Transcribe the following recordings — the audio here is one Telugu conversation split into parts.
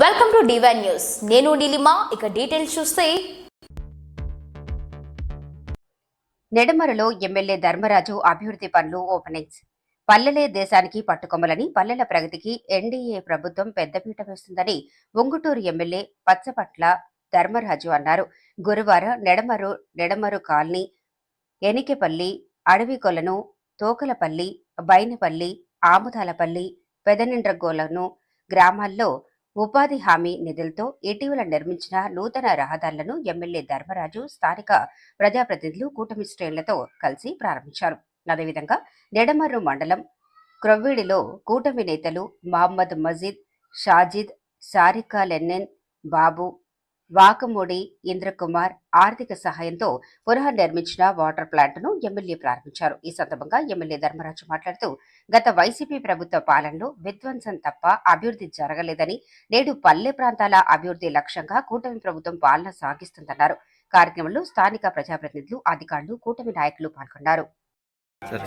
వెల్కమ్ టు డివైన్ న్యూస్ నేను నీలిమా ఇక డీటెయిల్స్ చూస్తే. నెడమరలో ఎమ్మెల్యే ధర్మరాజు అభివృద్ధి పనులు ఓపెనింగ్స్ పల్లెలే దేశానికి పట్టుకొమ్మలని పల్లెల ప్రగతికి ఎన్డీఏ ప్రభుత్వం పెద్దపీట వేస్తుందని ఉంగుటూరు ఎమ్మెల్యే పచ్చపట్ల ధర్మరాజు అన్నారు. గురువారం నెడమరు నెడమరు కాలనీ ఎనికెపల్లి అడవికొలను తోకలపల్లి బైనపల్లి ఆముదాలపల్లి పెదనిండ్రగోలను గ్రామాల్లో ఉపాధి హామీ నిధులతో ఇటీవల నిర్మించిన నూతన రహదారులను ఎమ్మెల్యే ధర్మరాజు స్థానిక ప్రజాప్రతినిధులు కూటమి శ్రేణులతో కలిసి ప్రారంభించారు. అదేవిధంగా నెడమర్రు మండలం క్రొవ్విడిలో కూటమి నేతలు మహమ్మద్ మజీద్ షాజిద్ సారికా లెన్నెన్ బాబు వాకమూడి ఇంద్రకుమార్ ఆర్థిక సహాయంతో పునఃనిర్మించిన వాటర్ ప్లాంట్ను ఎమ్మెల్యే ప్రారంభించారు. ఈ సందర్భంగా ఎమ్మెల్యే ధర్మరాజు మాట్లాడుతూ గత వైసీపీ ప్రభుత్వ పాలనలో విధ్వంసం తప్ప అభివృద్ధి జరగలేదని నేడు పల్లె ప్రాంతాల అభివృద్ధి లక్ష్యంగా కూటమి ప్రభుత్వం పాలన సాగిస్తుందన్నారు. కార్యక్రమంలో స్థానిక ప్రజాప్రతినిధులు అధికారులు కూటమి నాయకులు పాల్గొన్నారు. సరే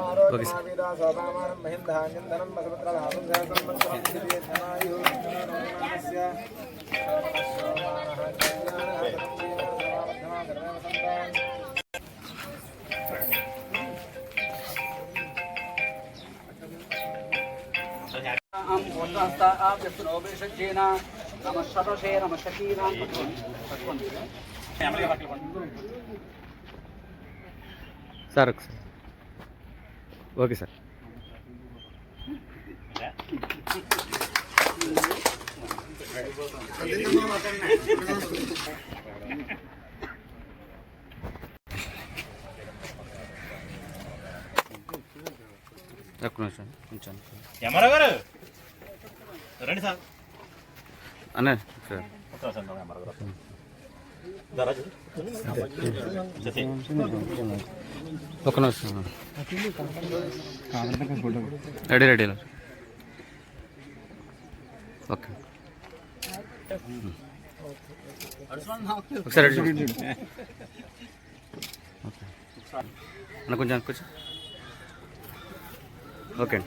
ఓకే సార్. నమ శతశే నమ శకీనాం సార్ ఒకసారి. Okay sir. అన్న సార్. ఒక నిమిషం రెడీ రెడీ. ఓకే. ఒకసారి రెడీ ఓకే. అన్న కొంచెం కొంచెం ఓకే. అండి